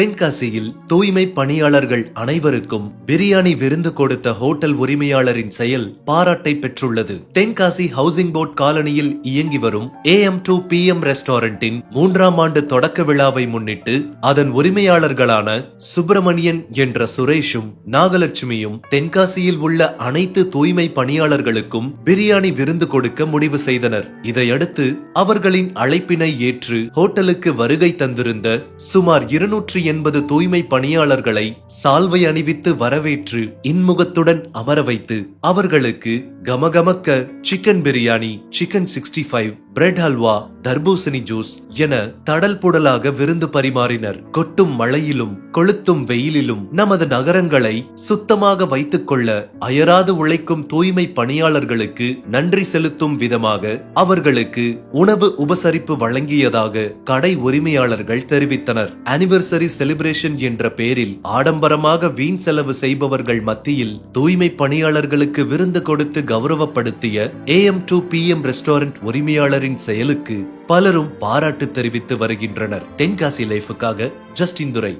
தென்காசியில் தூய்மை பணியாளர்கள் அனைவருக்கும் பிரியாணி விருந்து கொடுத்த ஹோட்டல் உரிமையாளரின் செயல் பாராட்டை பெற்றுள்ளது. தென்காசி ஹவுசிங் போர்ட் காலனியில் இயங்கி வரும் ஏஎம் டூ பி எம் ரெஸ்டாரண்டின் மூன்றாம் ஆண்டு தொடக்க விழாவை முன்னிட்டு அதன் உரிமையாளர்களான சுப்பிரமணியன் என்ற சுரேஷும் நாகலட்சுமியும் தென்காசியில் உள்ள அனைத்து தூய்மை பணியாளர்களுக்கும் பிரியாணி விருந்து கொடுக்க முடிவு செய்தனர். இதையடுத்து அவர்களின் அழைப்பினை ஏற்று ஹோட்டலுக்கு வருகை தந்திருந்த சுமார் இருநூற்றி எண்பது தூய்மை பணியாளர்களை சால்வை அணிவித்து வரவேற்று இன்முகத்துடன் அமர வைத்து அவர்களுக்கு கமகமக்க chicken biryani chicken sixty five bread halwa தர்பூசணி ஜூஸ் என தடல் புடலாக விருந்து பரிமாறினர். கொட்டும் மழையிலும் கொளுத்தும் வெயிலிலும் நமது நகரங்களை சுத்தமாக வைத்துக் கொள்ள அயராது உழைக்கும் தூய்மை பணியாளர்களுக்கு நன்றி செலுத்தும் விதமாக அவர்களுக்கு உணவு உபசரிப்பு வழங்கியதாக கடை உரிமையாளர்கள் தெரிவித்தனர். அனிவர்சரி செலிப்ரேஷன் என்ற பெயரில் ஆடம்பரமாக வீண் செலவு செய்பவர்கள் மத்தியில் தூய்மை பணியாளர்களுக்கு விருந்து கொடுத்து கௌரவப்படுத்திய AM to P M restaurant உரிமையாளரின் செயலுக்கு பலரும் பாராட்டு தெரிவித்து வருகின்றனர். தென்காசி லைஃபுக்காக ஜஸ்டின் துரை.